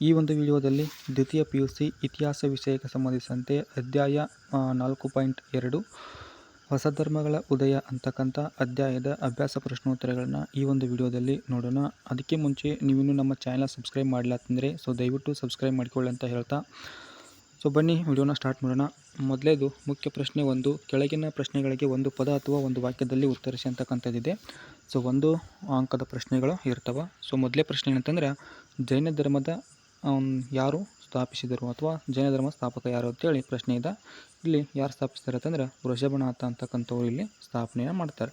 ಈ ಒಂದು ವಿಡಿಯೋದಲ್ಲಿ ದ್ವಿತೀಯ ಪಿ ಯು ಸಿ ಇತಿಹಾಸ ವಿಷಯಕ್ಕೆ ಸಂಬಂಧಿಸಿದಂತೆ ಅಧ್ಯಾಯ ನಾಲ್ಕು ಪಾಯಿಂಟ್ ಎರಡು ಹೊಸ ಧರ್ಮಗಳ ಉದಯ ಅಂತಕ್ಕಂಥ ಅಧ್ಯಾಯದ ಅಭ್ಯಾಸ ಪ್ರಶ್ನೋತ್ತರಗಳನ್ನು ಈ ಒಂದು ವಿಡಿಯೋದಲ್ಲಿ ನೋಡೋಣ. ಅದಕ್ಕೆ ಮುಂಚೆ ನೀವಿನ್ನೂ ನಮ್ಮ ಚಾನಲ್ ಸಬ್ಸ್ಕ್ರೈಬ್ ಮಾಡಿಲ್ಲ ಅಂತಂದರೆ, ಸೊ ದಯವಿಟ್ಟು ಸಬ್ಸ್ಕ್ರೈಬ್ ಮಾಡಿಕೊಳ್ಳಿ ಅಂತ ಹೇಳ್ತಾ. ಸೊ ಬನ್ನಿ, ವಿಡಿಯೋನ ಸ್ಟಾರ್ಟ್ ಮಾಡೋಣ. ಮೊದಲೇದು ಮುಖ್ಯ ಪ್ರಶ್ನೆ ಒಂದು, ಕೆಳಗಿನ ಪ್ರಶ್ನೆಗಳಿಗೆ ಒಂದು ಪದ ಅಥವಾ ಒಂದು ವಾಕ್ಯದಲ್ಲಿ ಉತ್ತರಿಸಿ ಅಂತಕ್ಕಂಥದ್ದಿದೆ. ಸೊ ಒಂದು ಅಂಕದ ಪ್ರಶ್ನೆಗಳು ಇರ್ತವೆ. ಸೊ ಮೊದಲೇ ಪ್ರಶ್ನೆ ಏನಂತಂದ್ರೆ, ಜೈನ ಧರ್ಮದ ಯಾರು ಸ್ಥಾಪಿಸಿದರು ಅಥವಾ ಜೈನ ಧರ್ಮ ಸ್ಥಾಪಕ ಯಾರು ಅಂತೇಳಿ ಪ್ರಶ್ನೆ ಇದೆ. ಇಲ್ಲಿ ಯಾರು ಸ್ಥಾಪಿಸ್ತಾರೆ ಅಂತಂದ್ರೆ, ವೃಷಭನಾಥ ಅಂತಕ್ಕಂಥವ್ರು ಇಲ್ಲಿ ಸ್ಥಾಪನೆಯನ್ನು ಮಾಡ್ತಾರೆ.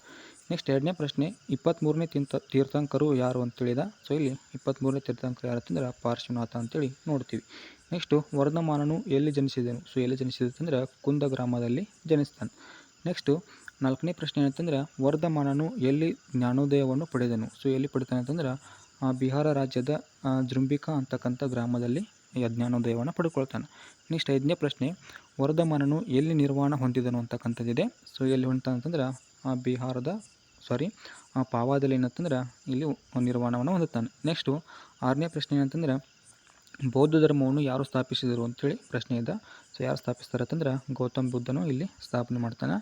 ನೆಕ್ಸ್ಟ್ ಎರಡನೇ ಪ್ರಶ್ನೆ ಇಪ್ಪತ್ತ್ಮೂರನೇ ತೀರ್ಥ, ತೀರ್ಥಂಕರು ಯಾರು ಅಂತೇಳಿದ? ಸೊ ಇಲ್ಲಿ ಇಪ್ಪತ್ತ್ಮೂರನೇ ತೀರ್ಥಂಕರು ಯಾರು ಅಂತಂದ್ರೆ, ಪಾರ್ಶ್ವನಾಥ ಅಂತೇಳಿ ನೋಡ್ತೀವಿ. ನೆಕ್ಸ್ಟು ವರ್ಧಮಾನನು ಎಲ್ಲಿ ಜನಿಸಿದನು? ಸೊ ಎಲ್ಲಿ ಜನಿಸಿದ ಅಂತಂದ್ರೆ ಕುಂದ ಗ್ರಾಮದಲ್ಲಿ ಜನಿಸ್ತಾನೆ. ನೆಕ್ಸ್ಟು ನಾಲ್ಕನೇ ಪ್ರಶ್ನೆ ಏನಂತಂದ್ರೆ, ವರ್ಧಮಾನನು ಎಲ್ಲಿ ಜ್ಞಾನೋದಯವನ್ನು ಪಡೆದನು? ಸೊ, ಎಲ್ಲಿ ಪಡಿತಾನೆ ಅಂತಂದ್ರೆ ಬಿಹಾರ ರಾಜ್ಯದ ಜೃಂಬಿಕಾ ಅಂತಕ್ಕಂಥ ಗ್ರಾಮದಲ್ಲಿ ಜ್ಞಾನೋದಯವನ್ನು ಪಡ್ಕೊಳ್ತಾನೆ. ನೆಕ್ಸ್ಟ್ ಐದನೇ ಪ್ರಶ್ನೆ, ವರ್ಧಮಾನನು ಎಲ್ಲಿ ನಿರ್ವಾಣ ಹೊಂದಿದನು ಅಂತಕ್ಕಂಥದ್ದಿದೆ. ಸೊ, ಎಲ್ಲಿ ಹೊಂಟ ಅಂತಂದ್ರೆ ಬಿಹಾರದ, ಸಾರಿ ಪಾವಾದಲ್ಲಿ ಏನಂತಂದ್ರೆ, ಇಲ್ಲಿ ನಿರ್ವಾಣವನ್ನು ಹೊಂದುತ್ತಾನೆ. ನೆಕ್ಸ್ಟು ಆರನೇ ಪ್ರಶ್ನೆ ಏನಂತಂದ್ರೆ, ಬೌದ್ಧ ಧರ್ಮವನ್ನು ಯಾರು ಸ್ಥಾಪಿಸಿದರು ಅಂತೇಳಿ ಪ್ರಶ್ನೆ ಇದೆ. ಸೊ, ಯಾರು ಸ್ಥಾಪಿಸ್ತಾರೆ ಅಂತಂದ್ರೆ, ಗೌತಮ್ ಬುದ್ಧನು ಇಲ್ಲಿ ಸ್ಥಾಪನೆ ಮಾಡ್ತಾನೆ.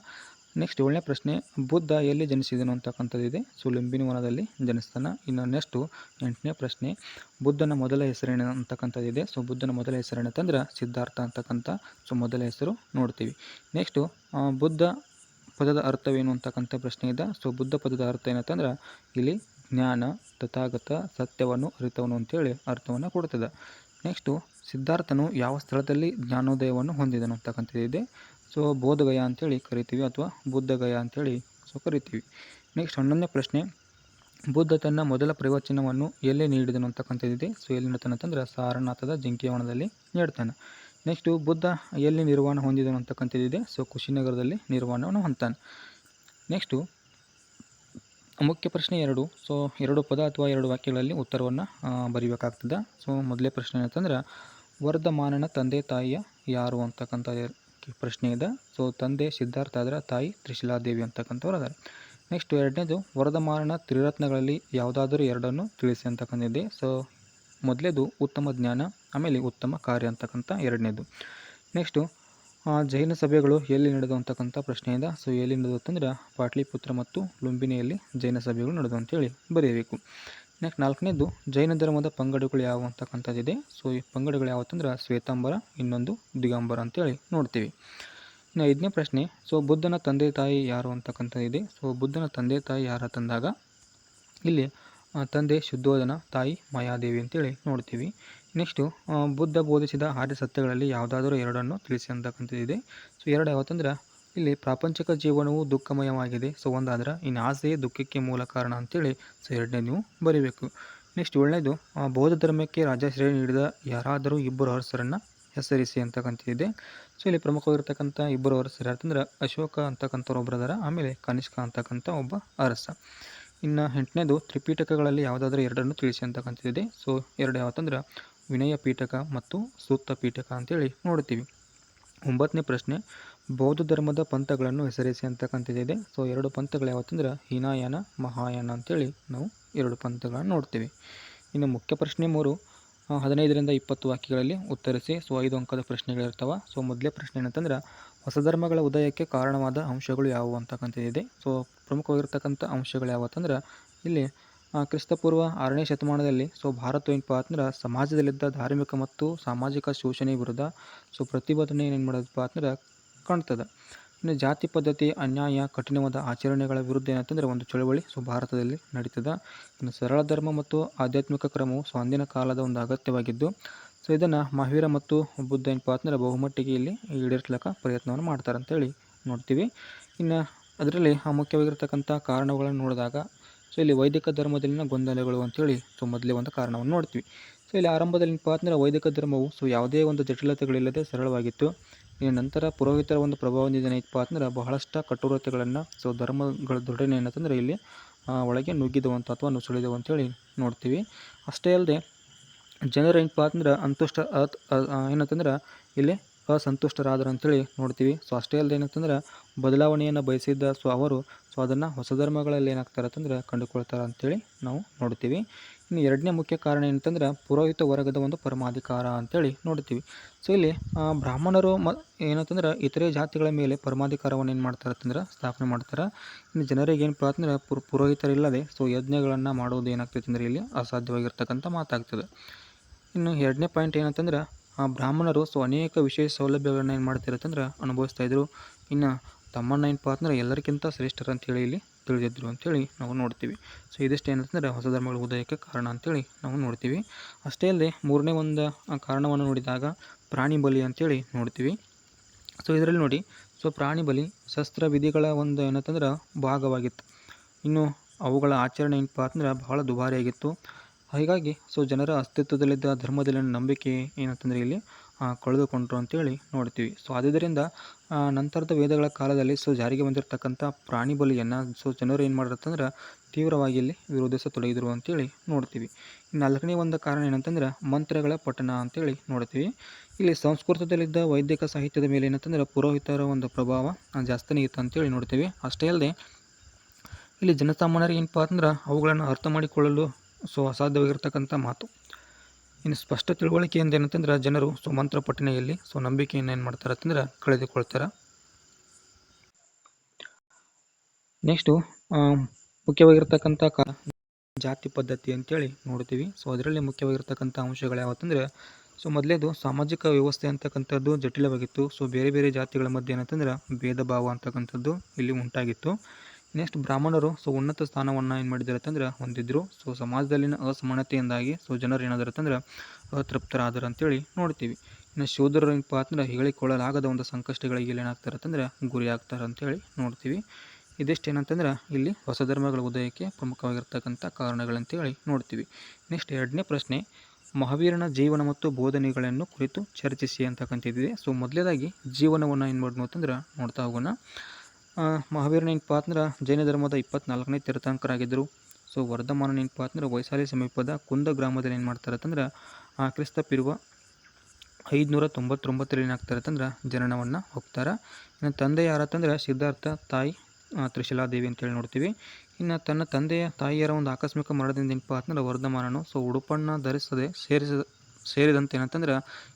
ನೆಕ್ಸ್ಟ್ ಏಳನೇ ಪ್ರಶ್ನೆ, ಬುದ್ಧ ಎಲ್ಲಿ ಜನಿಸಿದನು ಅಂತಕ್ಕಂಥದ್ದಿದೆ. ಸೊ, ಲಿಂಬಿನಿ ವನದಲ್ಲಿ ಜನಿಸ್ತಾನೆ. ಇನ್ನು ನೆಕ್ಸ್ಟು ಎಂಟನೇ ಪ್ರಶ್ನೆ, ಬುದ್ಧನ ಮೊದಲ ಹೆಸರೇನು ಅಂತಕ್ಕಂಥದ್ದಿದೆ. ಸೊ, ಬುದ್ಧನ ಮೊದಲ ಹೆಸರೇನಂತಂದ್ರೆ ಸಿದ್ಧಾರ್ಥ ಅಂತಕ್ಕಂಥ. ಸೊ, ಮೊದಲ ಹೆಸರು ನೋಡ್ತೀವಿ. ನೆಕ್ಸ್ಟು ಬುದ್ಧ ಪದದ ಅರ್ಥವೇನು ಅಂತಕ್ಕಂಥ ಪ್ರಶ್ನೆ ಇದೆ. ಸೊ, ಬುದ್ಧ ಪದದ ಅರ್ಥ ಏನಂತಂದ್ರೆ ಇಲ್ಲಿ ಜ್ಞಾನ, ತಥಾಗತ, ಸತ್ಯವನ್ನು ಅರಿತವನು ಅಂತೇಳಿ ಅರ್ಥವನ್ನು ಕೊಡ್ತದೆ. ನೆಕ್ಸ್ಟು ಸಿದ್ಧಾರ್ಥನು ಯಾವ ಸ್ಥಳದಲ್ಲಿ ಜ್ಞಾನೋದಯವನ್ನು ಹೊಂದಿದನು ಅಂತಕ್ಕಂಥದ್ದಿದೆ. ಸೊ ಬೋಧಗಯ ಅಂತೇಳಿ ಕರಿತೀವಿ ಅಥವಾ ಬುದ್ಧಗಯ ಅಂತೇಳಿ ಸೊ ಕರಿತೀವಿ. ನೆಕ್ಸ್ಟ್ ಹನ್ನೊಂದನೇ ಪ್ರಶ್ನೆ. ಬುದ್ಧ ತನ್ನ ಮೊದಲ ಪ್ರವಚನವನ್ನು ಎಲ್ಲಿ ನೀಡಿದನು ಅಂತಕ್ಕಂಥದ್ದಿದೆ? ಸೊ ಎಲ್ಲಿ ನೀಡ್ತಾನೆ ಅಂತಂದ್ರೆ ಸಾರನಾಥದ ಜಿಂಕೆಯವನದಲ್ಲಿ ನೀಡ್ತಾನೆ. ನೆಕ್ಸ್ಟು ಬುದ್ಧ ಎಲ್ಲಿ ನಿರ್ವಾಣ ಹೊಂದಿದನು ಅಂತಕ್ಕಂಥದ್ದಿದೆ? ಸೊ ಕುಶಿನಗರದಲ್ಲಿ ನಿರ್ವಾಣವನ್ನು ಹೊಂದ್ತಾನೆ. ನೆಕ್ಸ್ಟು ಮುಖ್ಯ ಪ್ರಶ್ನೆ ಎರಡು. ಸೊ ಎರಡು ಪದ ಅಥವಾ ಎರಡು ವಾಕ್ಯಗಳಲ್ಲಿ ಉತ್ತರವನ್ನು ಬರೀಬೇಕಾಗ್ತದೆ. ಸೊ ಮೊದಲೇ ಪ್ರಶ್ನೆ ಏನಂತಂದ್ರೆ, ವರ್ಧಮಾನನ ತಂದೆ ತಾಯಿಯ ಯಾರು ಅಂತಕ್ಕಂಥ ಪ್ರಶ್ನೆ ಇದೆ. ಸೊ, ತಂದೆ ಸಿದ್ಧಾರ್ಥ ಆದ್ರೆ ತಾಯಿ ತ್ರಿಶಿಲಾದೇವಿ ಅಂತಕ್ಕಂಥವ್ರು ಅದಾರೆ ನೆಕ್ಸ್ಟ್ ಎರಡನೇದು, ವರ್ಧಮಾನನ ತ್ರಿರತ್ನಗಳಲ್ಲಿ ಯಾವುದಾದ್ರೂ ಎರಡನ್ನು ತಿಳಿಸಿ ಅಂತಕ್ಕಂಥದ್ದಿದೆ ಸೊ ಮೊದಲೇದು ಉತ್ತಮ ಜ್ಞಾನ, ಆಮೇಲೆ ಉತ್ತಮ ಕಾರ್ಯ ಅಂತಕ್ಕಂಥ ಎರಡನೇದು. ನೆಕ್ಸ್ಟು ಜೈನ ಸಭೆಗಳು ಎಲ್ಲಿ ನಡೆದು ಅಂತಕ್ಕಂಥ ಪ್ರಶ್ನೆ ಇದೆ. ಸೊ ಎಲ್ಲಿ ನಡೆದು ಅಂತಂದ್ರೆ ಪಾಟ್ಲಿಪುತ್ರ ಮತ್ತು ಲುಂಬಿನಿಯಲ್ಲಿ ಜೈನ ಸಭೆಗಳು ನಡೆದು ಅಂತೇಳಿ ಬರೆಯಬೇಕು. ನೆಕ್ಸ್ಟ್ ನಾಲ್ಕನೇದು, ಜೈನ ಧರ್ಮದ ಪಂಗಡಗಳು ಯಾವುವು ಅಂತಕ್ಕಂಥದ್ದಿದೆ. ಸೊ ಈ ಪಂಗಡಗಳು ಯಾವತ್ತಂದ್ರೆ ಶ್ವೇತಾಂಬರ, ಇನ್ನೊಂದು ದಿಗಂಬರ ಅಂತೇಳಿ ನೋಡ್ತೀವಿ. ಇನ್ನು ಐದನೇ ಪ್ರಶ್ನೆ ಸೊ ಬುದ್ಧನ ತಂದೆ ತಾಯಿ ಯಾರು ಅಂತಕ್ಕಂಥದ್ದಿದೆ. ಸೊ ಬುದ್ಧನ ತಂದೆ ತಾಯಿ ಯಾರ ತಂದಾಗ, ಇಲ್ಲಿ ತಂದೆ ಶುದ್ಧೋಧನ ತಾಯಿ ಮಾಯಾದೇವಿ ಅಂತೇಳಿ ನೋಡ್ತೀವಿ. ನೆಕ್ಸ್ಟು ಬುದ್ಧ ಬೋಧಿಸಿದ ಆರ್ಯ ಸತ್ಯಗಳಲ್ಲಿ ಯಾವುದಾದ್ರೂ ಎರಡನ್ನು ತಿಳಿಸಿ ಅಂತಕ್ಕಂಥದ್ದಿದೆ. ಸೊ ಎರಡು ಯಾವತ್ತಂದ್ರೆ ಇಲ್ಲಿ ಪ್ರಾಪಂಚಿಕ ಜೀವನವು ದುಃಖಮಯವಾಗಿದೆ. ಸೊ, ಒಂದಾದ್ರೆ ಇನ್ನು ಆಸೆಯೇ ದುಃಖಕ್ಕೆ ಮೂಲ ಕಾರಣ ಅಂತೇಳಿ ಸೊ, ಎರಡನೇ ನೀವು ಬರೀಬೇಕು. ನೆಕ್ಸ್ಟ್ ಏಳನೇದು ಬೌದ್ಧ ಧರ್ಮಕ್ಕೆ ರಾಜಾಶ್ರಯ ನೀಡಿದ ಯಾರಾದರೂ ಇಬ್ಬರು ಅರಸರನ್ನು ಹೆಸರಿಸಿ ಅಂತಕ್ಕಂಥದ್ದಿದೆ. ಸೊ, ಇಲ್ಲಿ ಪ್ರಮುಖವಾಗಿರ್ತಕ್ಕಂಥ ಇಬ್ಬರು ಅರಸರು ಯಾರ್ತಂದ್ರೆ, ಅಶೋಕ ಅಂತಕ್ಕಂಥವ್ರು ಒಬ್ಬರು ಅದಾರ ಆಮೇಲೆ ಕನಿಷ್ಕ ಅಂತಕ್ಕಂಥ ಒಬ್ಬ ಅರಸ. ಇನ್ನು ಎಂಟನೇದು ತ್ರಿಪೀಠಕಗಳಲ್ಲಿ ಯಾವುದಾದ್ರೂ ಎರಡನ್ನು ತಿಳಿಸಿ ಅಂತಕ್ಕಂಥದ್ದಿದೆ. ಸೊ, ಎರಡು ಯಾವತ್ತಂದ್ರೆ ವಿನಯ ಪೀಠಕ ಮತ್ತು ಸೂಕ್ತ ಪೀಠಕ ಅಂತೇಳಿ ನೋಡ್ತೀವಿ ಒಂಬತ್ತನೇ ಪ್ರಶ್ನೆ ಬೌದ್ಧ ಧರ್ಮದ ಪಂಥಗಳನ್ನು ಹೆಸರಿಸಿ ಅಂತಕ್ಕಂಥದ್ದಿದೆ ಸೊ, ಎರಡು ಪಂಥಗಳು ಯಾವತ್ತಂದ್ರೆ? ಹೀನಾಯಾನ, ಮಹಾಯಾನ ಅಂತೇಳಿ ನಾವು ಎರಡು ಪಂಥಗಳನ್ನು ನೋಡ್ತೀವಿ. ಇನ್ನು ಮುಖ್ಯ ಪ್ರಶ್ನೆ ಮೂರು. ಹದಿನೈದರಿಂದ ಇಪ್ಪತ್ತು ವಾಕ್ಯಗಳಲ್ಲಿ ಉತ್ತರಿಸಿ. ಸೊ, ಐದು ಅಂಕದ ಪ್ರಶ್ನೆಗಳಿರ್ತವೆ. ಸೊ, ಮೊದಲೇ ಪ್ರಶ್ನೆ ಏನಂತಂದ್ರೆ, ಹೊಸ ಧರ್ಮಗಳ ಉದಯಕ್ಕೆ ಕಾರಣವಾದ ಅಂಶಗಳು ಯಾವುವು ಅಂತಕ್ಕಂಥದ್ದಿದೆ ಸೊ, ಪ್ರಮುಖವಾಗಿರ್ತಕ್ಕಂಥ ಅಂಶಗಳು ಯಾವತ್ತಂದ್ರೆ, ಇಲ್ಲಿ ಕ್ರಿಸ್ತಪೂರ್ವ ಆರನೇ ಶತಮಾನದಲ್ಲಿ, ಸೊ, ಭಾರತ ಏನಪ್ಪ ಅಂದ್ರೆ ಸಮಾಜದಲ್ಲಿದ್ದ ಧಾರ್ಮಿಕ ಮತ್ತು ಸಾಮಾಜಿಕ ಶೋಷಣೆ ವಿರುದ್ಧ, ಸೊ, ಪ್ರತಿಭಟನೆ ಏನು ಮಾಡೋದಪ್ಪ ಅಂದ್ರೆ ಕಾಣ್ತದೆ. ಇನ್ನು ಜಾತಿ ಪದ್ಧತಿ, ಅನ್ಯಾಯ, ಕಠಿಣವಾದ ಆಚರಣೆಗಳ ವಿರುದ್ಧ ಏನಂತಂದ್ರೆ ಒಂದು ಚಳವಳಿ ಸೊ ಭಾರತದಲ್ಲಿ ನಡೀತದೆ. ಇನ್ನು ಸರಳ ಧರ್ಮ ಮತ್ತು ಆಧ್ಯಾತ್ಮಿಕ ಕ್ರಮವು ಸೊ ಅಂದಿನ ಕಾಲದ ಒಂದು ಅಗತ್ಯವಾಗಿದ್ದು, ಸೊ ಇದನ್ನು ಮಹಾವೀರ ಮತ್ತು ಬುದ್ಧ ಏನಪ್ಪ ಅಂತಂದರೆ ಬಹುಮಟ್ಟಿಗೆ ಇಲ್ಲಿ ಈಡೇರಿಸ್ಲಿಕ್ಕೆ ಪ್ರಯತ್ನವನ್ನು ಮಾಡ್ತಾರೆ ಅಂತೇಳಿ ನೋಡ್ತೀವಿ. ಇನ್ನು ಅದರಲ್ಲಿ ಆ ಮುಖ್ಯವಾಗಿರ್ತಕ್ಕಂಥ ಕಾರಣಗಳನ್ನು ನೋಡಿದಾಗ, ಸೊ ಇಲ್ಲಿ ವೈದಿಕ ಧರ್ಮದಲ್ಲಿನ ಗೊಂದಲಗಳು ಅಂತೇಳಿ ಸೊ ಮೊದಲೇ ಒಂದು ಕಾರಣವನ್ನು ನೋಡ್ತೀವಿ. ಸೊ ಇಲ್ಲಿ ಆರಂಭದಲ್ಲಿ ಏನಪ್ಪ ವೈದಿಕ ಧರ್ಮವು ಸೊ ಯಾವುದೇ ಒಂದು ಜಟಿಲತೆಗಳಿಲ್ಲದೆ ಸರಳವಾಗಿತ್ತು. ಇನ್ನು ನಂತರ ಪುರೋಹಿತರ ಒಂದು ಪ್ರಭಾವದಿಂದ ಏನಪ್ಪ ಅಂದ್ರೆ ಬಹಳಷ್ಟು ಕಠೋರತೆಗಳನ್ನು ಸೊ ಧರ್ಮಗಳ ದೃಢನೆ ಏನಂತಂದ್ರೆ ಇಲ್ಲಿ ಒಳಗೆ ನುಗ್ಗಿದವಂತ ಅಥವಾ ನುಸುಳಿದವು ಅಂತೇಳಿ ನೋಡ್ತೀವಿ. ಅಷ್ಟೇ ಅಲ್ಲದೆ ಜನರು ಏನಪ್ಪ ಅಂದ್ರೆ ಅಂತುಷ್ಟ ಏನಂತಂದ್ರೆ ಇಲ್ಲಿ ಅಸಂತುಷ್ಟರಾದರು ಅಂತೇಳಿ ನೋಡ್ತೀವಿ. ಸೊ ಅಷ್ಟೇ ಅಲ್ಲದೆ ಏನಂತಂದ್ರೆ ಬದಲಾವಣೆಯನ್ನು ಬಯಸಿದ್ದ, ಸೊ ಅವರು, ಸೊ ಅದನ್ನು ಹೊಸ ಧರ್ಮಗಳಲ್ಲಿ ಏನಾಗ್ತಾರೆ ಅಂತಂದ್ರೆ ಕಂಡುಕೊಳ್ತಾರೆ ಅಂತೇಳಿ ನಾವು ನೋಡ್ತೀವಿ. ಇನ್ನು ಎರಡನೇ ಮುಖ್ಯ ಕಾರಣ ಏನಂತಂದ್ರೆ ಪುರೋಹಿತ ವರ್ಗದ ಒಂದು ಪರಮಾಧಿಕಾರ ಅಂತೇಳಿ ನೋಡ್ತೀವಿ ಸೊ ಇಲ್ಲಿ ಬ್ರಾಹ್ಮಣರು ಮ, ಏನಂತಂದ್ರೆ ಇತರೆ ಜಾತಿಗಳ ಮೇಲೆ ಪರಮಾಧಿಕಾರವನ್ನು ಏನು ಮಾಡ್ತಾರೆ ಅಂತಂದ್ರೆ ಸ್ಥಾಪನೆ ಮಾಡ್ತಾರೆ. ಇನ್ನು ಜನರಿಗೆ ಏನಪ್ಪ ಅಂತಂದ್ರೆ ಪುರ್, ಪುರೋಹಿತರಿಲ್ಲದೆ ಸೊ, ಯಜ್ಞಗಳನ್ನು ಮಾಡೋದು ಏನಾಗ್ತೈತೆ ಅಂದರೆ ಇಲ್ಲಿ ಅಸಾಧ್ಯವಾಗಿರ್ತಕ್ಕಂಥ ಮಾತಾಗ್ತದೆ. ಇನ್ನು ಎರಡನೇ ಪಾಯಿಂಟ್ ಏನಂತಂದ್ರೆ, ಆ, ಬ್ರಾಹ್ಮಣರು ಸೊ, ಅನೇಕ ವಿಶೇಷ ಸೌಲಭ್ಯಗಳನ್ನ ಏನು ಮಾಡ್ತಿರತ್ತಂದ್ರೆ ಅನುಭವಿಸ್ತಾ ಇದ್ರು. ಇನ್ನು ತಮ್ಮನ್ನ ಏನಪ್ಪ ಅಂತಂದ್ರೆ ಎಲ್ಲರಿಗಿಂತ ಶ್ರೇಷ್ಠರು ಅಂತೇಳಿ ಇಲ್ಲಿ ತಿಳಿದಿದ್ರು ಅಂಥೇಳಿ ನಾವು ನೋಡ್ತೀವಿ. ಸೊ ಇದಿಷ್ಟು ಏನಂತಂದರೆ ಹೊಸ ಧರ್ಮಗಳ ಉದಯಕ್ಕೆ ಕಾರಣ ಅಂತೇಳಿ ನಾವು ನೋಡ್ತೀವಿ. ಅಷ್ಟೇ ಅಲ್ಲದೆ ಮೂರನೇ ಒಂದು ಕಾರಣವನ್ನು ನೋಡಿದಾಗ ಪ್ರಾಣಿ ಬಲಿ ಅಂತೇಳಿ ನೋಡ್ತೀವಿ. ಸೊ ಇದರಲ್ಲಿ ನೋಡಿ ಸೊ ಪ್ರಾಣಿ ಬಲಿ ಶಸ್ತ್ರ ವಿಧಿಗಳ ಒಂದು ಏನಂತಂದ್ರೆ ಭಾಗವಾಗಿತ್ತು. ಇನ್ನು ಅವುಗಳ ಆಚರಣೆ ಏನಪ್ಪ ಅಂತಂದ್ರೆ ಬಹಳ ದುಬಾರಿಯಾಗಿತ್ತು. ಹೀಗಾಗಿ, ಸೊ ಜನರ ಅಸ್ತಿತ್ವದಲ್ಲಿದ್ದ ಧರ್ಮದಲ್ಲಿನ ನಂಬಿಕೆ ಏನಂತಂದ್ರೆ ಇಲ್ಲಿ ಕಳೆದುಕೊಂಡ್ರು ಅಂತೇಳಿ ನೋಡ್ತೀವಿ. ಸೊ ಆದ್ದರಿಂದ ನಂತರದ ವೇದಗಳ ಕಾಲದಲ್ಲಿ, ಸೊ ಜಾರಿಗೆ ಬಂದಿರತಕ್ಕಂಥ ಪ್ರಾಣಿ ಬಲಿಯನ್ನು, ಸೊ ಜನರು ಏನು ಮಾಡಿರತ್ತಂದ್ರೆ, ತೀವ್ರವಾಗಿ ಇಲ್ಲಿ ವಿರೋಧಿಸತೊಡಗಿದ್ರು ಅಂತೇಳಿ ನೋಡ್ತೀವಿ. ನಾಲ್ಕನೇ ಒಂದು ಕಾರಣ ಏನಂತಂದ್ರೆ, ಮಂತ್ರಗಳ ಪಠಣ ಅಂತೇಳಿ ನೋಡ್ತೀವಿ. ಇಲ್ಲಿ ಸಂಸ್ಕೃತದಲ್ಲಿದ್ದ ವೈದ್ಯಕ ಸಾಹಿತ್ಯದ ಮೇಲೆ ಏನಂತಂದ್ರೆ, ಪುರೋಹಿತರ ಒಂದು ಪ್ರಭಾವ ಜಾಸ್ತಿ ಜಾಸ್ತಿನೇ ಇತ್ತು ಅಂತೇಳಿ ನೋಡ್ತೀವಿ. ಅಷ್ಟೇ ಅಲ್ಲದೆ, ಇಲ್ಲಿ ಜನಸಾಮಾನ್ಯರಿಗೆ ಏನಪ್ಪ ಅಂತಂದ್ರೆ, ಅವುಗಳನ್ನು ಅರ್ಥ ಮಾಡಿಕೊಳ್ಳಲು ಸೊ ಅಸಾಧ್ಯವಾಗಿರ್ತಕ್ಕಂಥ ಮಾತು. ಇನ್ನು ಸ್ಪಷ್ಟ ತಿಳುವಳಿಕೆ ಏನಂತಂದ್ರೆ ಜನರು ಸೊ ಮಂತ್ರ ಪಠಣೆಯಲ್ಲಿ ಸೊ ನಂಬಿಕೆಯನ್ನು ಏನು ಮಾಡ್ತಾರೆ ಅಂತಂದ್ರೆ ಕಳೆದುಕೊಳ್ತಾರೆ. ನೆಕ್ಸ್ಟು ಮುಖ್ಯವಾಗಿರ್ತಕ್ಕಂಥ ಕ ಜಾತಿ ಪದ್ಧತಿ ಅಂತೇಳಿ ನೋಡ್ತೀವಿ. ಸೊ ಅದರಲ್ಲಿ ಮುಖ್ಯವಾಗಿರ್ತಕ್ಕಂಥ ಅಂಶಗಳು ಯಾವತ್ತಂದ್ರೆ, ಸೊ ಮೊದಲೇದು ಸಾಮಾಜಿಕ ವ್ಯವಸ್ಥೆ ಅಂತಕ್ಕಂಥದ್ದು ಜಟಿಲವಾಗಿತ್ತು. ಸೊ ಬೇರೆ ಬೇರೆ ಜಾತಿಗಳ ಮಧ್ಯೆ ಏನಂತಂದ್ರೆ, ಭೇದ ಭಾವ ಅಂತಕ್ಕಂಥದ್ದು ಇಲ್ಲಿ ಉಂಟಾಗಿತ್ತು. ನೆಕ್ಸ್ಟ್ ಬ್ರಾಹ್ಮಣರು ಸೊ ಉನ್ನತ ಸ್ಥಾನವನ್ನು ಏನು ಮಾಡಿದ್ದಾರೆ ಅಂತಂದ್ರೆ ಹೊಂದಿದ್ರು. ಸೊ ಸಮಾಜದಲ್ಲಿನ ಅಸಮಾನತೆಯಿಂದಾಗಿ ಸೊ ಜನರು ಏನಾದ್ರು ಅಂತಂದ್ರೆ ಅತೃಪ್ತರಾದರು ಅಂತೇಳಿ ನೋಡ್ತೀವಿ. ಇನ್ನು ಶೂದ್ರರು ಏನಪ್ಪ ಅಂತಂದ್ರೆ ಹೇಳಿಕೊಳ್ಳಲಾಗದ ಒಂದು ಸಂಕಷ್ಟಗಳಿಗೆ ಇಲ್ಲಿ ಏನಾಗ್ತಾರೆ ಅಂತಂದ್ರೆ ಗುರಿ ಆಗ್ತಾರೆ ಅಂತೇಳಿ ನೋಡ್ತೀವಿ. ಇದಿಷ್ಟೇನಂತಂದ್ರೆ ಇಲ್ಲಿ ಹೊಸ ಧರ್ಮಗಳ ಉದಯಕ್ಕೆ ಪ್ರಮುಖವಾಗಿರ್ತಕ್ಕಂಥ ಕಾರಣಗಳಂತೇಳಿ ನೋಡ್ತೀವಿ. ನೆಕ್ಸ್ಟ್ ಎರಡನೇ ಪ್ರಶ್ನೆ, ಮಹಾವೀರನ ಜೀವನ ಮತ್ತು ಬೋಧನೆಗಳನ್ನು ಕುರಿತು ಚರ್ಚಿಸಿ ಅಂತಕ್ಕಂಥದ್ದಿದೆ. ಸೊ ಮೊದಲೇದಾಗಿ ಜೀವನವನ್ನು ಏನು ಮಾಡ್ಬೋದು ಅಂತಂದ್ರೆ ನೋಡ್ತಾ ಹೋಗೋಣ. ಆ, ಮಹಾವೀರನ ಅಂದ್ರೆ ಜೈನ ಧರ್ಮದ ಇಪ್ಪತ್ನಾಲ್ಕನೇ ತೀರ್ಥಂಕರಾಗಿದ್ದರು. ಸೊ ವರ್ಧಮಾನ ನೆನಪು ಅಂತಂದ್ರೆ ವೈಶಾಲಿ ಸಮೀಪದ ಕುಂದ ಗ್ರಾಮದಲ್ಲಿ ಏನು ಮಾಡ್ತಾರೆ ಅಂತಂದ್ರೆ ಆ ಕ್ರಿಸ್ತಪಿರುವ ಐದುನೂರ ತೊಂಬತ್ತೊಂಬತ್ತರಲ್ಲಿ ಏನಾಗ್ತಾರೆ ಅಂತಂದ್ರೆ ಜನನವನ್ನು ಹೋಗ್ತಾರೆ. ಇನ್ನು ತಂದೆ ಯಾರತ್ತಂದ್ರೆ ಸಿದ್ಧಾರ್ಥ ತಾಯಿ ತ್ರಿಶಿಲಾದೇವಿ ಅಂತೇಳಿ ನೋಡ್ತೀವಿ. ಇನ್ನು ತನ್ನ ತಂದೆಯ ತಾಯಿಯರ ಒಂದು ಆಕಸ್ಮಿಕ ಮರಣದಿಂದ ನೆನಪು ಅಂತಂದ್ರೆ ವರ್ಧಮಾನನು ಸೊ ಉಡುಪನ್ನು ಧರಿಸದೆ ಸೇರಿಸಿದ ಸೇರಿದಂತೆ ಏನಂತಂದ್ರೆ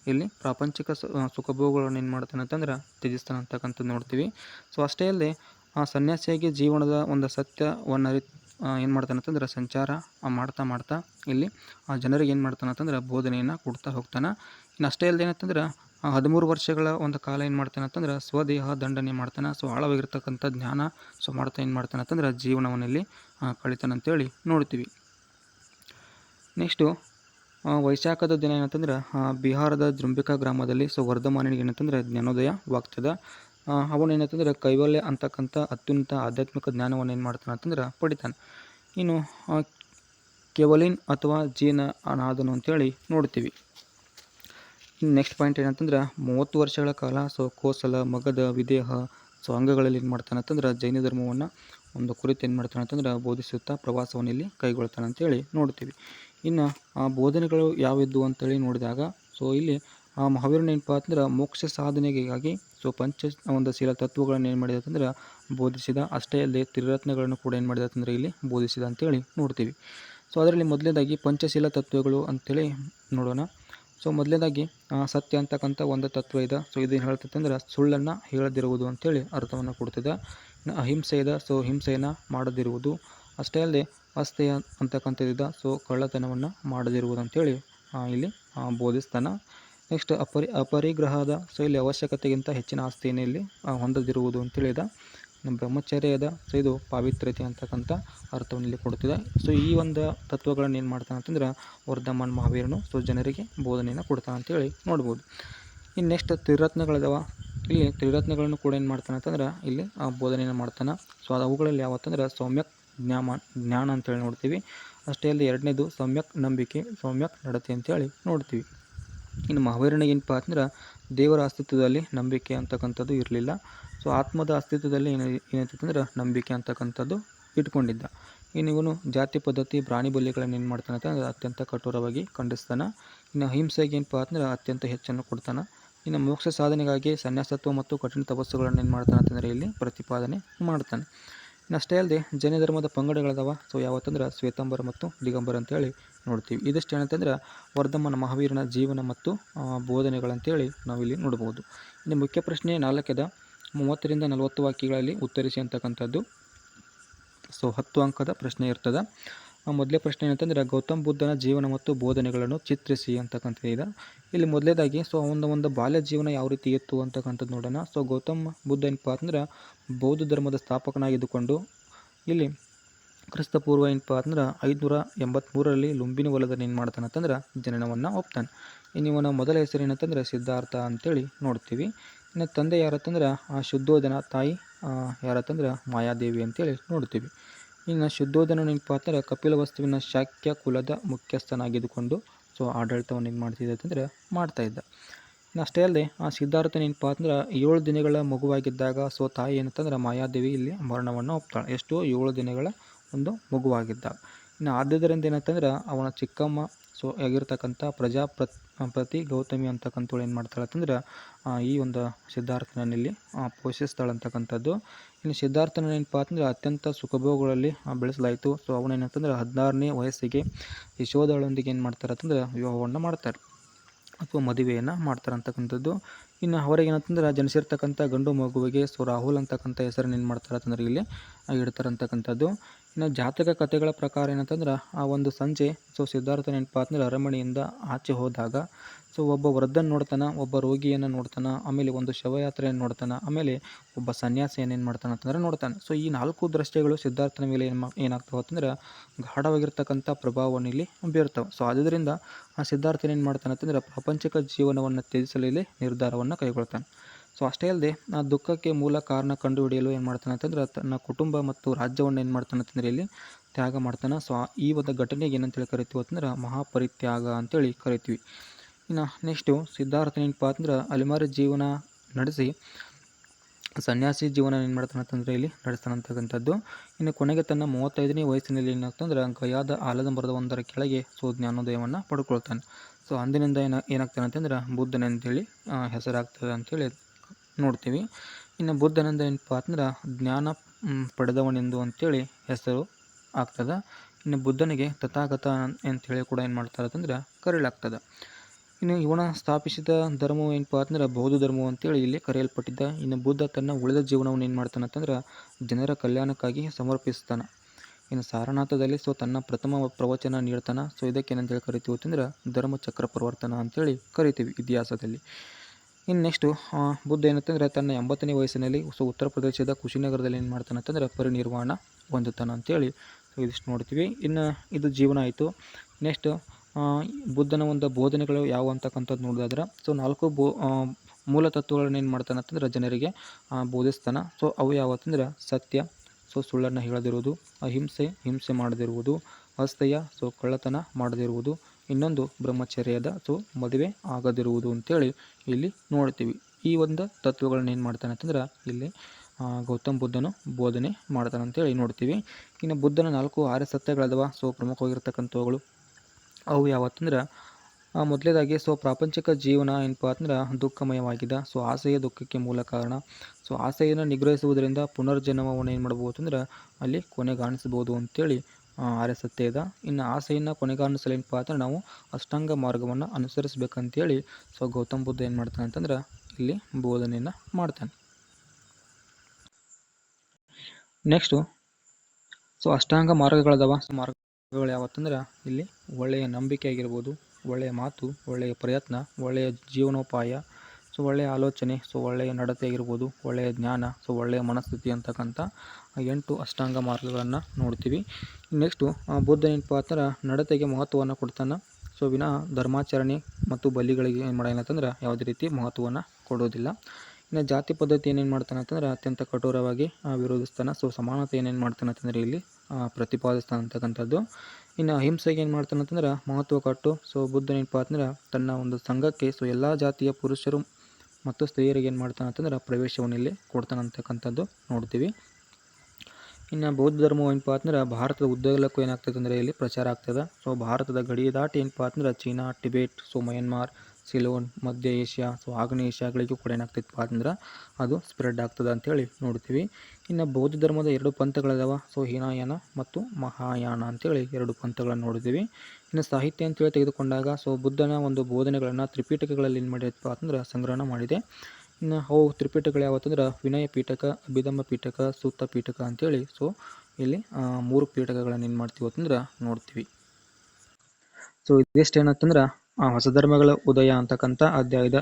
ಇಲ್ಲಿ ಪ್ರಾಪಂಚಿಕ ಸುಖಭೋಗಗಳನ್ನು ಏನು ಮಾಡ್ತಾನೆ ಅಂತಂದ್ರೆ ತ್ಯಜಿಸ್ತಾನೆ ಅಂತಕ್ಕಂಥದ್ದು ನೋಡ್ತೀವಿ. ಸೊ ಅಷ್ಟೇ ಅಲ್ಲದೆ ಆ ಸನ್ಯಾಸಿಯಾಗಿ ಜೀವನದ ಒಂದು ಸತ್ಯವನ್ನು ಅರಿ ಏನು ಮಾಡ್ತಾನೆ ಅಂತಂದ್ರೆ ಸಂಚಾರ ಮಾಡ್ತಾ ಮಾಡ್ತಾ ಇಲ್ಲಿ ಆ ಜನರಿಗೆ ಏನು ಮಾಡ್ತಾನೆ ಅಂತಂದ್ರೆ ಬೋಧನೆಯನ್ನು ಕೊಡ್ತಾ ಹೋಗ್ತಾನೆ. ಇನ್ನು ಅಷ್ಟೇ ಅಲ್ಲದೆ ಏನಂತಂದ್ರೆ ಹದಿಮೂರು ವರ್ಷಗಳ ಒಂದು ಕಾಲ ಏನು ಮಾಡ್ತಾನೆ ಅಂತಂದ್ರೆ ಸ್ವದೇಹ ದಂಡನೆ ಮಾಡ್ತಾನೆ. ಸೊ ಆಳವಾಗಿರ್ತಕ್ಕಂಥ ಜ್ಞಾನ ಸೊ ಮಾಡ್ತಾ ಏನು ಮಾಡ್ತಾನೆ ಅಂತಂದ್ರೆ ಜೀವನವನ್ನು ಇಲ್ಲಿ ಆ, ಕಳಿತಾನೆ ಅಂತೇಳಿ ನೋಡ್ತೀವಿ. ನೆಕ್ಸ್ಟು ವೈಶಾಖದ ದಿನ ಏನಂತಂದ್ರೆ ಬಿಹಾರದ ಜೃಂಬಿಕಾ ಗ್ರಾಮದಲ್ಲಿ ಸೊ ವರ್ಧಮಾನಿಗೆ ಏನಂತಂದ್ರೆ ಜ್ಞಾನೋದಯ ವಾಗ್ತದೆ. ಅವನು ಏನಂತಂದ್ರೆ ಕೈವಲ್ಯ ಅಂತಕ್ಕಂಥ ಅತ್ಯುನ್ನತ ಆಧ್ಯಾತ್ಮಿಕ ಜ್ಞಾನವನ್ನು ಏನು ಮಾಡ್ತಾನೆ ಅಂತಂದ್ರೆ ಪಡಿತಾನೆ. ಇನ್ನು ಕೇವಲಿನ್ ಅಥವಾ ಜೀನ ಅನಾದನು ಅಂತೇಳಿ ನೋಡ್ತೀವಿ. ನೆಕ್ಸ್ಟ್ ಪಾಯಿಂಟ್ ಏನಂತಂದ್ರೆ, ಮೂವತ್ತು ವರ್ಷಗಳ ಕಾಲ ಸೊ ಕೋಸಲ ಮಗದ ವಿದೇಹ ಸೊ ಅಂಗಗಳಲ್ಲಿ ಏನು ಮಾಡ್ತಾನೆ ಅಂತಂದ್ರೆ ಜೈನ ಧರ್ಮವನ್ನು ಒಂದು ಕುರಿತು ಏನು ಮಾಡ್ತಾನೆ ಅಂತಂದ್ರೆ ಬೋಧಿಸುತ್ತಾ ಪ್ರವಾಸವನ್ನು ಇಲ್ಲಿ ಕೈಗೊಳ್ತಾನೆ ಅಂತೇಳಿ ನೋಡ್ತೀವಿ. ಇನ್ನು ಆ ಬೋಧನೆಗಳು ಯಾವಿದ್ದು ಅಂತೇಳಿ ನೋಡಿದಾಗ, ಸೊ ಇಲ್ಲಿ ಆ ಮಹಾವೀರನ ಏನಪ್ಪ ಅಂತಂದ್ರೆ ಮೋಕ್ಷ ಸಾಧನೆಗಾಗಿ ಸೊ ಪಂಚ ಒಂದು ಶೀಲ ತತ್ವಗಳನ್ನು ಏನು ಮಾಡಿದ ಅಂತಂದ್ರೆ ಬೋಧಿಸಿದ ಅಷ್ಟೇ ಅಲ್ಲದೆ ತ್ರಿರತ್ನಗಳನ್ನು ಕೂಡ ಏನು ಮಾಡಿದ ಅಂತಂದ್ರೆ ಇಲ್ಲಿ ಬೋಧಿಸಿದ ಅಂತೇಳಿ ನೋಡ್ತೀವಿ. ಸೊ ಅದರಲ್ಲಿ ಮೊದಲನೇದಾಗಿ ಪಂಚಶೀಲ ತತ್ವಗಳು ಅಂತೇಳಿ ನೋಡೋಣ. ಸೊ ಮೊದಲನೇದಾಗಿ ಸತ್ಯ ಅಂತಕ್ಕಂಥ ಒಂದು ತತ್ವ ಇದೆ. ಸೊ ಇದು ಏನು ಹೇಳ್ತೈತೆ ಅಂದ್ರೆ ಸುಳ್ಳನ್ನು ಹೇಳದಿರುವುದು ಅಂತೇಳಿ ಅರ್ಥವನ್ನು ಕೊಡ್ತಿದೆ. ಅಹಿಂಸೆ ಇದೆ, ಸೊ ಹಿಂಸೆಯನ್ನು ಮಾಡದಿರುವುದು. ಅಷ್ಟೇ ಅಲ್ಲದೆ ಅಸ್ಥೆಯ ಅಂತಕ್ಕಂಥದ್ದಿದೆ. ಸೊ ಕಳ್ಳತನವನ್ನು ಮಾಡದಿರುವುದು ಅಂತೇಳಿ ಇಲ್ಲಿ ಬೋಧಿಸ್ತಾನೆ. ನೆಕ್ಸ್ಟ್ ಅಪರಿ, ಅಪರಿಗ್ರಹದ ಸೊ ಇಲ್ಲಿ ಅವಶ್ಯಕತೆಗಿಂತ ಹೆಚ್ಚಿನ ಆಸ್ತಿಯನ್ನು ಇಲ್ಲಿ ಹೊಂದದಿರುವುದು ಅಂತೇಳಿದ. ಬ್ರಹ್ಮಚರ್ಯದ ಬ್ರಹ್ಮಚರ್ಯ ಸೊ ಇದು ಪಾವಿತ್ರ್ಯತೆ ಅಂತಕ್ಕಂಥ ಅರ್ಥವನ್ನು ಇಲ್ಲಿ ಕೊಡ್ತಿದೆ. ಸೊ ಈ ಒಂದು ತತ್ವಗಳನ್ನು ಏನು ಮಾಡ್ತಾನೆ ಅಂತಂದ್ರೆ, ವರ್ಧಮಾನ್ ಮಹಾವೀರನು ಸೊ ಜನರಿಗೆ ಬೋಧನೆಯನ್ನು ಕೊಡ್ತಾನೆ ಅಂತೇಳಿ ನೋಡ್ಬೋದು. ಇನ್ನು ನೆಕ್ಸ್ಟ್ ತ್ರಿರತ್ನಗಳಿದಾವ. ಇಲ್ಲಿ ತ್ರಿರತ್ನಗಳನ್ನು ಕೂಡ ಏನು ಮಾಡ್ತಾನೆ ಅಂತಂದ್ರೆ, ಇಲ್ಲಿ ಬೋಧನೆಯನ್ನು ಮಾಡ್ತಾನೆ. ಸೊ ಅವುಗಳಲ್ಲಿ ಯಾವತ್ತಂದ್ರೆ, ಸೌಮ್ಯಕ್ ಜ್ಞಾನ ಜ್ಞಾನ ಅಂತೇಳಿ ನೋಡ್ತೀವಿ. ಅಷ್ಟೇ ಅಲ್ಲದೆ ಎರಡನೇದು ಸಮ್ಯಕ್ ನಂಬಿಕೆ, ಸೌಮ್ಯಕ್ ನಡತೆ ಅಂತೇಳಿ ನೋಡ್ತೀವಿ. ಇನ್ನು ಮಹಾವೀರನಿಗೆ ಏನಪ್ಪ ಅಂದ್ರೆ ದೇವರ ಅಸ್ತಿತ್ವದಲ್ಲಿ ನಂಬಿಕೆ ಅಂತಕ್ಕಂಥದ್ದು ಇರಲಿಲ್ಲ. ಸೊ ಆತ್ಮದ ಅಸ್ತಿತ್ವದಲ್ಲಿ ಏನು, ಏನಂತಂದ್ರೆ ನಂಬಿಕೆ ಅಂತಕ್ಕಂಥದ್ದು ಇಟ್ಕೊಂಡಿದ್ದ. ಇನ್ನು ಇವನು ಜಾತಿ ಪದ್ಧತಿ, ಪ್ರಾಣಿ ಬಲಿಗಳನ್ನು ಏನು ಮಾಡ್ತಾನೆ ಅಂತಂದ್ರೆ ಅತ್ಯಂತ ಕಠೋರವಾಗಿ ಖಂಡಿಸ್ತಾನೆ. ಇನ್ನು ಅಹಿಂಸೆಗೆ ಏನಪ್ಪ ಅಂದ್ರೆ ಅತ್ಯಂತ ಹೆಚ್ಚನ್ನು ಕೊಡ್ತಾನೆ. ಇನ್ನು ಮೋಕ್ಷ ಸಾಧನೆಗಾಗಿ ಸನ್ಯಾಸತ್ವ ಮತ್ತು ಕಠಿಣ ತಪಸ್ಸುಗಳನ್ನು ಏನು ಮಾಡ್ತಾನೆ ಅಂತಂದರೆ ಇಲ್ಲಿ ಪ್ರತಿಪಾದನೆ ಮಾಡ್ತಾನೆ. ಅಷ್ಟೇ ಅಲ್ಲದೆ ಜೈನ ಧರ್ಮದ ಪಂಗಡಗಳದಾವ. ಸೊ ಯಾವತ್ತಂದ್ರೆ ಶ್ವೇತಾಂಬರ ಮತ್ತು ದಿಗಂಬರ ಅಂತೇಳಿ ನೋಡ್ತೀವಿ. ಇದಿಷ್ಟು ಏನಂತಂದ್ರೆ ವರ್ಧಮಾನ ಮಹಾವೀರನ ಜೀವನ ಮತ್ತು ಬೋಧನೆಗಳಂತೇಳಿ ನಾವಿಲ್ಲಿ ನೋಡ್ಬೋದು. ಇನ್ನು ಮುಖ್ಯ ಪ್ರಶ್ನೆ ನಾಲ್ಕದ ಮೂವತ್ತರಿಂದ ನಲವತ್ತು ವಾಕ್ಯಗಳಲ್ಲಿ ಉತ್ತರಿಸಿ ಅಂತಕ್ಕಂಥದ್ದು. ಸೊ ಹತ್ತು ಅಂಕದ ಪ್ರಶ್ನೆ ಇರ್ತದೆ. ಮೊದಲೇ ಪ್ರಶ್ನೆ ಏನಂತಂದರೆ, ಗೌತಮ್ ಬುದ್ಧನ ಜೀವನ ಮತ್ತು ಬೋಧನೆಗಳನ್ನು ಚಿತ್ರಿಸಿ ಅಂತಕ್ಕಂಥದ್ದು ಇದೆ. ಇಲ್ಲಿ ಮೊದಲೇದಾಗಿ, ಸೊ ಅವನ ಒಂದು ಬಾಲ್ಯ ಜೀವನ ಯಾವ ರೀತಿ ಇತ್ತು ಅಂತಕ್ಕಂಥದ್ದು ನೋಡೋಣ. ಸೊ, ಗೌತಮ್ ಬುದ್ಧ ಏನಪ್ಪ ಅಂದ್ರೆ ಬೌದ್ಧ ಧರ್ಮದ ಸ್ಥಾಪಕನಾಗಿದ್ದುಕೊಂಡು, ಇಲ್ಲಿ ಕ್ರಿಸ್ತಪೂರ್ವ ಏನಪ್ಪ ಅಂದ್ರೆ ಐದುನೂರ ಎಂಬತ್ತ್ಮೂರರಲ್ಲಿ ಲುಂಬಿನಿ ಹೊಲದಲ್ಲಿ ಏನು ಮಾಡ್ತಾನೆ ಅಂತಂದ್ರೆ, ಜನನವನ್ನು ಒಪ್ತಾನೆ. ಇನ್ನು ಇವನ ಮೊದಲ ಹೆಸರು ಏನಂತಂದ್ರೆ, ಸಿದ್ಧಾರ್ಥ ಅಂತೇಳಿ ನೋಡ್ತೀವಿ. ಇನ್ನು ತಂದೆ ಯಾರತ್ತಂದ್ರೆ ಆ ಶುದ್ಧೋಧನ ತಾಯಿ ಯಾರತ್ತಂದ್ರೆ ಮಾಯಾದೇವಿ ಅಂತೇಳಿ ನೋಡ್ತೀವಿ. ಇನ್ನು ಶುದ್ಧೋಧನ ಏನಪ್ಪ ಕಪಿಲ ವಸ್ತುವಿನ ಶಾಕ್ಯ ಕುಲದ ಮುಖ್ಯಸ್ಥನಾಗಿದ್ದುಕೊಂಡು ಸೊ ಆಡಳಿತವನ್ನು ಏನು ಮಾಡ್ತಿದ್ದ ಅಂತಂದರೆ ಮಾಡ್ತಾ ಇದ್ದ. ಇನ್ನು ಅಷ್ಟೇ ಅಲ್ಲದೆ ಆ ಸಿದ್ಧಾರ್ಥನ ಏನಪ್ಪ ಅಂದ್ರೆ ಏಳು ದಿನಗಳ ಮಗುವಾಗಿದ್ದಾಗ ಸೊ ತಾಯಿ ಏನಂತಂದ್ರೆ ಮಾಯಾದೇವಿ ಇಲ್ಲಿ ಮರಣವನ್ನು ಒಪ್ತಾಳೆ. ಎಷ್ಟು ಏಳು ದಿನಗಳ ಒಂದು ಮಗುವಾಗಿದ್ದಾಗ ಇನ್ನು ಆದ್ಯದರಿಂದ ಏನಂತಂದ್ರೆ ಅವನ ಚಿಕ್ಕಮ್ಮ ಸೊ ಆಗಿರ್ತಕ್ಕಂಥ ಪ್ರಜಾಪ್ರ ಪ್ರತಿ ಗೌತಮಿ ಅಂತಕ್ಕಂಥವಳು ಏನು ಮಾಡ್ತಾಳೆ ಅಂತಂದ್ರೆ ಈ ಒಂದು ಸಿದ್ಧಾರ್ಥನಲ್ಲಿ ಪೋಷಿಸ್ತಾಳೆ ಅಂತಕ್ಕಂಥದ್ದು ಇನ್ನು ಸಿದ್ಧಾರ್ಥನ ಏನಪ್ಪ ಅಂತಂದ್ರೆ ಅತ್ಯಂತ ಸುಖಭೋಗಗಳಲ್ಲಿ ಬೆಳೆಸಲಾಯಿತು. ಸೊ ಅವನೇನಂತಂದ್ರೆ ಹದಿನಾರನೇ ವಯಸ್ಸಿಗೆ ಯಶೋದಳೊಂದಿಗೆ ಏನು ಮಾಡ್ತಾರೆ ಅಂತಂದ್ರೆ ವಿವಾಹವನ್ನು ಮಾಡ್ತಾರೆ. ಅಥವಾ ಮದುವೆಯನ್ನು ಮಾಡ್ತಾರೆ ಅಂತಕ್ಕಂಥದ್ದು. ಇನ್ನು ಅವರಿಗೆ ಏನಂತಂದ್ರೆ ಜನಿಸಿರ್ತಕ್ಕಂಥ ಗಂಡು ಮಗುವಿಗೆ, ಸೊ, ರಾಹುಲ್ ಅಂತಕ್ಕಂಥ ಹೆಸರನ್ನು ಏನು ಮಾಡ್ತಾರೆ ಅಂತಂದ್ರೆ ಇಲ್ಲಿ ಇಡ್ತಾರೆ ಅಂತಕ್ಕಂಥದ್ದು. ಇನ್ನು ಜಾತಕ ಕಥೆಗಳ ಪ್ರಕಾರ ಏನಂತಂದ್ರೆ, ಆ ಒಂದು ಸಂಜೆ, ಸೊ ಸಿದ್ಧಾರ್ಥ ನೆನಪ ಅಂತಂದ್ರೆ ಅರಮನೆಯಿಂದ ಆಚೆ ಹೋದಾಗ, ಸೊ ಒಬ್ಬ ವೃದ್ಧನ ನೋಡ್ತಾನೆ, ಒಬ್ಬ ರೋಗಿಯನ್ನು ನೋಡ್ತಾನೆ, ಆಮೇಲೆ ಒಂದು ಶವಯಾತ್ರೆಯನ್ನು ನೋಡ್ತಾನೆ, ಆಮೇಲೆ ಒಬ್ಬ ಸನ್ಯಾಸಿ ಏನೇನು ಮಾಡ್ತಾನೆ ಅಂತಂದ್ರೆ ನೋಡ್ತಾನೆ. ಸೊ ಈ ನಾಲ್ಕು ದೃಷ್ಟಿಗಳು ಸಿದ್ಧಾರ್ಥನ ಮೇಲೆ ಏನು ಏನಾಗ್ತಾವೆ ಅಂತಂದ್ರೆ, ಗಾಢವಾಗಿರ್ತಕ್ಕಂಥ ಪ್ರಭಾವವನ್ನು ಇಲ್ಲಿ ಬೀರ್ತವೆ. ಸೊ ಆದ್ದರಿಂದ ಆ ಸಿದ್ಧಾರ್ಥನ ಏನು ಮಾಡ್ತಾನೆ ಅಂತಂದ್ರೆ, ಪ್ರಾಪಂಚಿಕ ಜೀವನವನ್ನು ತ್ಯಜಿಸಲು ಇಲ್ಲಿ ನಿರ್ಧಾರವನ್ನು ಕೈಗೊಳ್ತಾನೆ. ಸೊ ಅಷ್ಟೇ ಅಲ್ಲದೆ ಆ ದುಃಖಕ್ಕೆ ಮೂಲ ಕಾರಣ ಕಂಡುಹಿಡಿಯಲು ಏನು ಮಾಡ್ತಾನೆ ಅಂತಂದ್ರೆ, ತನ್ನ ಕುಟುಂಬ ಮತ್ತು ರಾಜ್ಯವನ್ನು ಏನು ಮಾಡ್ತಾನೆ ಅಂತಂದ್ರೆ ಇಲ್ಲಿ ತ್ಯಾಗ ಮಾಡ್ತಾನೆ. ಸೊ ಈ ಒಂದು ಘಟನೆಗೆ ಏನಂತೇಳಿ ಕರಿತೀವಿ ಅಂತಂದ್ರೆ, ಮಹಾಪರಿತ್ಯಾಗ ಅಂತೇಳಿ ಕರಿತೀವಿ. ಇನ್ನು ನೆಕ್ಸ್ಟು ಸಿದ್ಧಾರ್ಥ ಏನಪ್ಪ ಅಂದ್ರೆ, ಅಲೆಮಾರಿ ಜೀವನ ನಡೆಸಿ, ಸನ್ಯಾಸಿ ಜೀವನ ಏನು ಮಾಡ್ತಾನೆ ಅಂತಂದರೆ ಇಲ್ಲಿ ನಡೆಸ್ತಾನಂತಕ್ಕಂಥದ್ದು. ಇನ್ನು ಕೊನೆಗೆ ತನ್ನ ಮೂವತ್ತೈದನೇ ವಯಸ್ಸಿನಲ್ಲಿ ಏನಾಗ್ತಂದ್ರೆ ಗಯಾದ ಆಲದ ಮರದ ಒಂದರ ಕೆಳಗೆ ಸೊ ಜ್ಞಾನೋದಯವನ್ನು ಪಡ್ಕೊಳ್ತಾನೆ. ಸೊ ಅಂದಿನಿಂದ ಏನ, ಏನಾಗ್ತಾನೆ ಅಂತಂದ್ರೆ ಬುದ್ಧನೆಂತೇಳಿ ಅಂತೇಳಿ ಹೆಸರಾಗ್ತದೆ ಅಂತೇಳಿ ನೋಡ್ತೀವಿ. ಇನ್ನು ಬುದ್ಧನಂದ ಏನಪ್ಪ ಅಂತಂದ್ರೆ ಜ್ಞಾನ ಪಡೆದವನೆಂದು ಅಂತೇಳಿ ಹೆಸರು ಆಗ್ತದೆ. ಇನ್ನು ಬುದ್ಧನಿಗೆ ತಥಾಗತ ಅಂತೇಳಿ ಕೂಡ ಏನು ಮಾಡ್ತಾರೆ ಅಂತಂದ್ರೆ ಕರೆಯಲಾಗ್ತದೆ. ಇನ್ನು ಇವನ ಸ್ಥಾಪಿಸಿದ ಧರ್ಮವು ಏನಪ್ಪ ಅಂತಂದ್ರೆ ಬೌದ್ಧ ಧರ್ಮವು ಅಂತೇಳಿ ಇಲ್ಲಿ ಕರೆಯಲ್ಪಟ್ಟಿದ್ದ. ಇನ್ನು ಬುದ್ಧ ತನ್ನ ಉಳಿದ ಜೀವನವನ್ನು ಏನು ಮಾಡ್ತಾನೆ ಅಂತಂದ್ರೆ ಜನರ ಕಲ್ಯಾಣಕ್ಕಾಗಿ ಸಮರ್ಪಿಸ್ತಾನೆ. ಇನ್ನು ಸಾರನಾಥದಲ್ಲಿ ಸೊ ತನ್ನ ಪ್ರಥಮ ಪ್ರವಚನ ನೀಡ್ತಾನೆ. ಸೊ ಇದಕ್ಕೆ ಏನಂತೇಳಿ ಕರಿತೀವಿ ಅಂತಂದ್ರೆ ಧರ್ಮಚಕ್ರ ಪ್ರವರ್ತನ ಅಂತೇಳಿ ಕರಿತೀವಿ ಇತಿಹಾಸದಲ್ಲಿ. ಇನ್ನು ನೆಕ್ಸ್ಟು ಬುದ್ಧ ಏನಂತಂದ್ರೆ ತನ್ನ ಎಂಬತ್ತನೇ ವಯಸ್ಸಿನಲ್ಲಿ ಸೊ ಉತ್ತರ ಪ್ರದೇಶದ ಕುಶಿನಗರದಲ್ಲಿ ಏನು ಮಾಡ್ತಾನೆ ಅಂತಂದರೆ ಪರಿನಿರ್ವಾಣ ಹೊಂದುತ್ತಾನೆ ಅಂತೇಳಿ ಇದಿಷ್ಟು ನೋಡ್ತೀವಿ. ಇನ್ನು ಇದು ಜೀವನ ಆಯಿತು. ನೆಕ್ಸ್ಟ್ ಬುದ್ಧನ ಒಂದು ಬೋಧನೆಗಳು ಯಾವುವು ಅಂತಕ್ಕಂಥದ್ದು ನೋಡೋದಾದ್ರೆ, ಸೊ ನಾಲ್ಕು ಬೋ ಮೂಲ ತತ್ವಗಳನ್ನ ಏನು ಮಾಡ್ತಾನೆ ಅಂತಂದರೆ ಜನರಿಗೆ ಬೋಧಿಸ್ತಾನೆ. ಸೊ ಅವು ಯಾವತ್ತಂದ್ರೆ ಸತ್ಯ, ಸೊ ಸುಳ್ಳನ್ನು ಹೇಳದಿರುವುದು, ಅಹಿಂಸೆ, ಹಿಂಸೆ ಮಾಡದಿರುವುದು ಅಸ್ತಯ ಸೊ ಕಳ್ಳತನ ಮಾಡದಿರುವುದು ಇನ್ನೊಂದು ಬ್ರಹ್ಮಚರ್ಯದ ಅಥ್ವ ಮದುವೆ ಆಗದಿರುವುದು ಅಂತೇಳಿ ಇಲ್ಲಿ ನೋಡ್ತೀವಿ. ಈ ಒಂದು ತತ್ವಗಳನ್ನ ಏನು ಮಾಡ್ತಾನೆ ಅಂತಂದ್ರೆ ಇಲ್ಲಿ ಗೌತಮ್ ಬುದ್ಧನು ಬೋಧನೆ ಮಾಡ್ತಾನೆ ಅಂತೇಳಿ ನೋಡ್ತೀವಿ. ಇನ್ನು ಬುದ್ಧನ ನಾಲ್ಕು ಆರ್ಯ ಸತ್ಯಗಳದವ, ಸೊ ಪ್ರಮುಖವಾಗಿರ್ತಕ್ಕಂಥವುಗಳು. ಅವು ಯಾವತ್ತಂದ್ರೆ ಮೊದಲೇದಾಗಿ ಸೊ ಪ್ರಾಪಂಚಿಕ ಜೀವನ ಏನಪ್ಪ ಅಂದ್ರೆ ದುಃಖಮಯವಾಗಿದೆ, ಸೊ ಆಸೆಯ ದುಃಖಕ್ಕೆ ಮೂಲ ಕಾರಣ. ಸೊ ಆಸೆಯನ್ನು ನಿಗ್ರಹಿಸುವುದರಿಂದ ಪುನರ್ಜನ್ಮವನ್ನು ಏನು ಮಾಡ್ಬೋದು ಅಂದ್ರೆ ಅಲ್ಲಿ ಕೊನೆಗಾಣಿಸ್ಬೋದು ಅಂತೇಳಿ ಆ, ಆರ್ಯ ಸತ್ಯ ಇದೆ. ಇನ್ನು ಆಸೆಯನ್ನು ಕೊನೆಗಾಣಿಸಲು ಏನಪ್ಪ ಅಂದ್ರೆ ನಾವು ಅಷ್ಟಾಂಗ ಮಾರ್ಗವನ್ನು ಅನುಸರಿಸಬೇಕಂತೇಳಿ ಸೊ ಗೌತಮ್ ಬುದ್ಧ ಏನು ಮಾಡ್ತಾನೆ ಅಂತಂದ್ರೆ ಇಲ್ಲಿ ಬೋಧನೆಯನ್ನು ಮಾಡ್ತಾನೆ. ನೆಕ್ಸ್ಟು ಸೊ ಅಷ್ಟಾಂಗ ಮಾರ್ಗಗಳದಾವ. ಮಾರ್ಗಗಳು ಯಾವತ್ತಂದ್ರೆ ಇಲ್ಲಿ ಒಳ್ಳೆಯ ನಂಬಿಕೆ ಆಗಿರ್ಬೋದು ಒಳ್ಳೆಯ ಮಾತು ಒಳ್ಳೆಯ ಪ್ರಯತ್ನ ಒಳ್ಳೆಯ ಜೀವನೋಪಾಯ ಸೊ ಒಳ್ಳೆಯ ಆಲೋಚನೆ ಸೊ ಒಳ್ಳೆಯ ನಡತೆ ಆಗಿರ್ಬೋದು ಒಳ್ಳೆಯ ಜ್ಞಾನ ಸೊ ಒಳ್ಳೆಯ ಮನಸ್ಥಿತಿ ಅಂತಕ್ಕಂಥ ಎಂಟು ಅಷ್ಟಾಂಗ ಮಾರ್ಗಗಳನ್ನು ನೋಡ್ತೀವಿ. ನೆಕ್ಸ್ಟು ಬುದ್ಧನ ಪಾತ್ರ ನಡತೆಗೆ ಮಹತ್ವವನ್ನು ಕೊಡ್ತಾನೆ. ಸೊ ವಿನ ಧರ್ಮಾಚರಣೆ ಮತ್ತು ಬಲಿಗಳಿಗೆ ಏನು ಮಾಡೋಣ ಅಂತಂದ್ರೆ ಯಾವುದೇ ರೀತಿ ಮಹತ್ವವನ್ನು ಕೊಡೋದಿಲ್ಲ. ಇನ್ನು ಜಾತಿ ಪದ್ಧತಿ ಏನೇನು ಮಾಡ್ತಾನೆ ಅಂತಂದ್ರೆ ಅತ್ಯಂತ ಕಠೋರವಾಗಿ ವಿರೋಧಿಸ್ತಾನೆ. ಸೊ ಸಮಾನತೆ ಏನೇನು ಮಾಡ್ತಾನೆ ಅಂತಂದರೆ ಇಲ್ಲಿ ಪ್ರತಿಪಾದಿಸ್ತಾನೆ ಅಂತಕ್ಕಂಥದ್ದು. ಇನ್ನು ಅಹಿಂಸೆಗೆ ಏನು ಮಾಡ್ತಾನೆ ಅಂತಂದ್ರೆ ಮಹತ್ವ ಕೊಟ್ಟು. ಸೊ ಬುದ್ಧನೇನಪ್ಪ ಅಂತಂದ್ರೆ ತನ್ನ ಒಂದು ಸಂಘಕ್ಕೆ ಸೊ ಎಲ್ಲ ಜಾತಿಯ ಪುರುಷರು ಮತ್ತು ಸ್ತ್ರೀಯರಿಗೆ ಏನು ಮಾಡ್ತಾನೆ ಅಂತಂದ್ರೆ ಪ್ರವೇಶವನ್ನು ಇಲ್ಲಿ ಕೊಡ್ತಾನೆ ಅಂತಕ್ಕಂಥದ್ದು ನೋಡ್ತೀವಿ. ಇನ್ನು ಬೌದ್ಧ ಧರ್ಮ ಏನಪ್ಪ ಅಂದ್ರೆ ಭಾರತದ ಉದ್ದಗಲಕ್ಕೂ ಏನಾಗ್ತದೆ ಅಂದರೆ ಇಲ್ಲಿ ಪ್ರಚಾರ ಆಗ್ತದೆ. ಸೊ ಭಾರತದ ಗಡಿ ದಾಟಿ ಏನಪ್ಪ ಅಂದ್ರೆ China, Tibet, so, Myanmar, Ceylon, ಮಧ್ಯ ಏಷ್ಯಾ, ಸೊ, ಆಗ್ನೇಯ ಏಷ್ಯಾಗಳಿಗೂ ಕೂಡ ಏನಾಗ್ತೈತಪ್ಪ ಅಂದ್ರೆ ಅದು ಸ್ಪ್ರೆಡ್ ಆಗ್ತದೆ ಅಂತೇಳಿ ನೋಡ್ತೀವಿ. ಇನ್ನು ಬೌದ್ಧ ಧರ್ಮದ ಎರಡು ಪಂಥಗಳಿದಾವೆ. ಸೊ ಹೀನಾಯಾನ ಮತ್ತು ಮಹಾಯಾನ ಅಂತೇಳಿ ಎರಡು ಪಂಥಗಳನ್ನು ನೋಡಿದ್ದೀವಿ ಇನ್ನು ಸಾಹಿತ್ಯ ಅಂತೇಳಿ ತೆಗೆದುಕೊಂಡಾಗ ಸೊ ಬುದ್ಧನ ಒಂದು ಬೋಧನೆಗಳನ್ನು ತ್ರಿಪಿಟಕಗಳಲ್ಲಿ ಏನು ಮಾಡಿದಪ್ಪ ಅಂದ್ರೆ ಸಂಗ್ರಹಣ ಮಾಡಿದೆ. ಇನ್ನು ಅವು ತ್ರಿಪೀಠಗಳು ಯಾವತ್ತಂದ್ರೆ ವಿನಯ ಪೀಠಕ ಅಭಿದಮ್ಮ ಪೀಠಕ ಸೂತ್ತ ಪೀಠಕ ಅಂತೇಳಿ ಸೊ ಇಲ್ಲಿ ಮೂರು ಪೀಠಕಗಳನ್ನು ಏನು ಮಾಡ್ತೀವಿ ಅಂತಂದ್ರೆ ನೋಡ್ತೀವಿ. ಸೊ ಇದಿಷ್ಟು ಏನಂತಂದ್ರೆ ಹೊಸ ಧರ್ಮಗಳ ಉದಯ ಅಂತಕ್ಕಂಥ ಅಧ್ಯಾಯದ